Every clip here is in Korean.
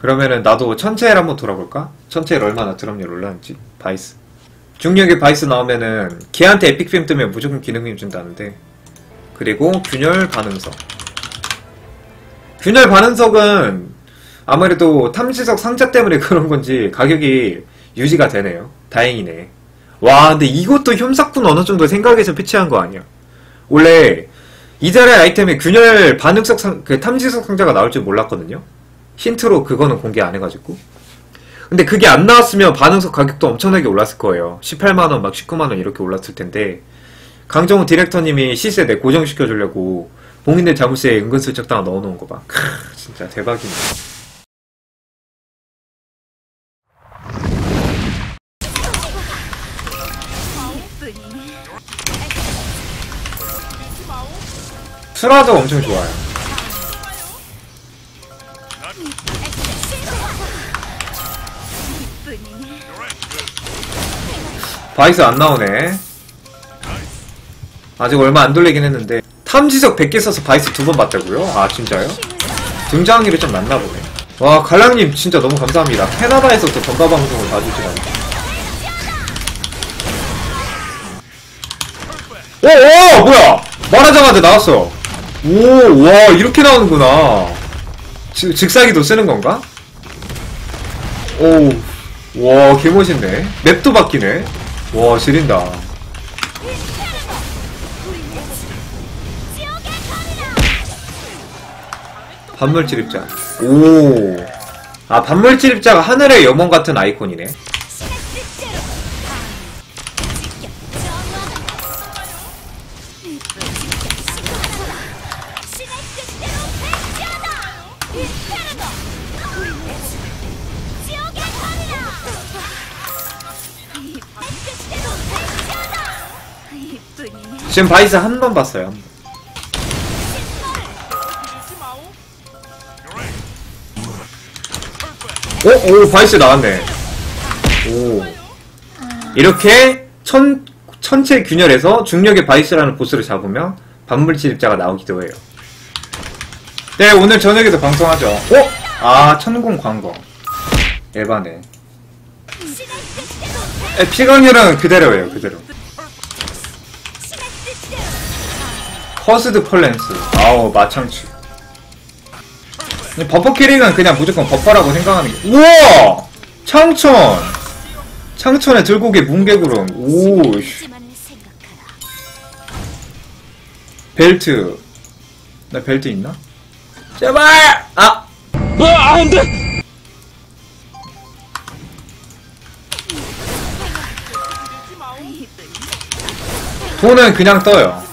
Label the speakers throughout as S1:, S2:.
S1: 그러면은 나도 천체일 한번 돌아볼까? 천체일 얼마나 드럼률 올라는지? 바이스. 중력의 바이스 나오면은 걔한테 에픽팸 뜨면 무조건 기능빔 준다는데. 그리고 균열 반응석. 균열 반응석은 아무래도 탐지석 상자 때문에 그런 건지 가격이 유지가 되네요. 다행이네. 와 근데 이것도 혐삭분 어느 정도 생각해서 패치한 거 아니야? 원래 이자의 아이템에 균열 반응석 상, 그 탐지석 상자가 나올 줄 몰랐거든요 힌트로 그거는 공개 안 해가지고. 근데 그게 안 나왔으면 반응석 가격도 엄청나게 올랐을 거예요. 18만원, 막 19만원 이렇게 올랐을 텐데, 강정호 디렉터님이 시세 내 고정시켜 주려고 봉인된 자물쇠에 은근슬쩍 다가 넣어놓은 거 봐. 크, 진짜 대박이네. 수라도 엄청 좋아요. 바이스 안 나오네. 아직 얼마 안 돌리긴 했는데 탐지석 100개 써서 바이스 두 번 봤다고요? 아 진짜요? 등장하기를 좀 많나 보네. 와 갈랑님 진짜 너무 감사합니다. 캐나다에서 또 전가 방송을 봐주시다니. 오, 오, 뭐야? 말하자마자 나왔어. 오, 와, 이렇게 나오는구나. 즉, 즉사기도 쓰는 건가? 오, 와, 개멋있네. 맵도 바뀌네. 와, 지린다. 반물질 입자. 오. 아, 반물질 입자가 하늘의 염원 같은 아이콘이네. 지금 바이스 한 번 봤어요. 한 번. 오, 오, 바이스 나왔네. 오. 이렇게 천, 천체 균열에서 중력의 바이스라는 보스를 잡으면 반물질 입자가 나오기도 해요. 네, 오늘 저녁에도 방송하죠. 어? 아, 천공 광거. 에바네. 에, 피광률은 그대로예요, 그대로. 퍼스드 펄렌스. 아우, 마창치. 버퍼 캐릭은 그냥 무조건 버퍼라고 생각하는 게. 우와! 창천! 창천의 들고개 뭉개구름. 오, 씨. 벨트. 나 벨트 있나? 제발! 아!
S2: 아, 안 돼!
S1: 돈은 그냥 떠요.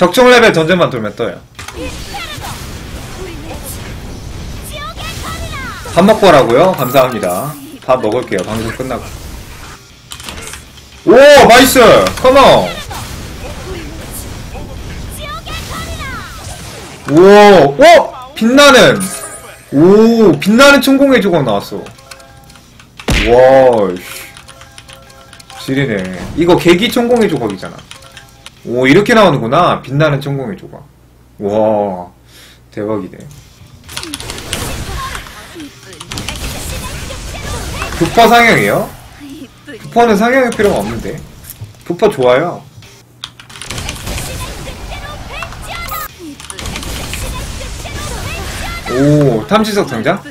S1: 적정 레벨 던전만 돌면 떠요. 밥 먹고 라고요 감사합니다. 밥 먹을게요. 방송 끝나고. 오! 나이스! 컴온! 오! 오! 빛나는! 오! 빛나는 천공의 조각 나왔어. 와, 씨. 지리네. 이거 계기 천공의 조각이잖아. 오, 이렇게 나오는구나. 빛나는 천공의 조각. 와, 대박이네. 부퍼 상향이요? 부퍼는 상향일 필요가 없는데. 부퍼 좋아요. 오, 탐지석 상자?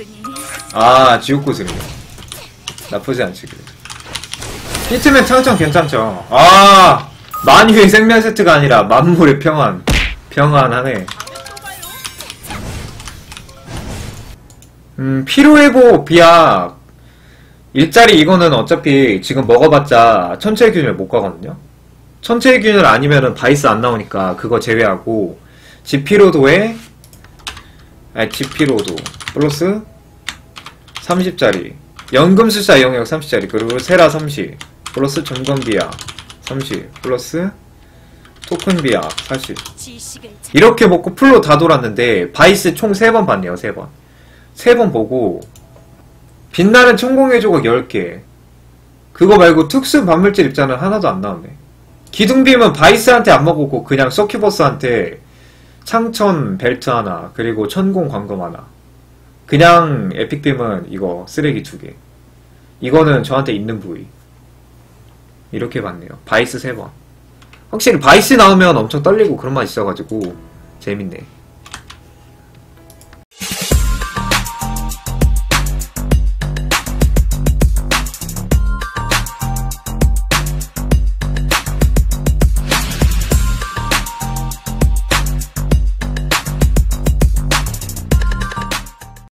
S1: 아, 지옥고슬이네. 나쁘지 않지, 그래도. 히트맨 창청 괜찮죠? 아, 만유의 생명 세트가 아니라 만물의 평안. 평안하네. 음, 피로회복 비약. 일자리 이거는 어차피 지금 먹어봤자 천체의 균열 못 가거든요? 천체의 균열 아니면은 바이스 안 나오니까 그거 제외하고 지피로도에 아니 지피로도 플러스 30짜리 연금술사 영역 30짜리 그리고 세라 30 플러스 점검비약 30 플러스 토큰 비약 40 이렇게 먹고 풀로 다 돌았는데 바이스 총 3번 봤네요 3번. 3번 보고 빛나는 천공의 조각 10개. 그거 말고 특수 반물질 입자는 하나도 안 나오네. 기둥빔은 바이스한테 안 먹었고 그냥 서큐버스한테 창천 벨트 하나 그리고 천공 광검 하나. 그냥 에픽빔은 이거 쓰레기 두 개. 이거는 저한테 있는 부위. 이렇게 봤네요. 바이스 세 번. 확실히 바이스 나오면 엄청 떨리고 그런 맛 있어가지고 재밌네.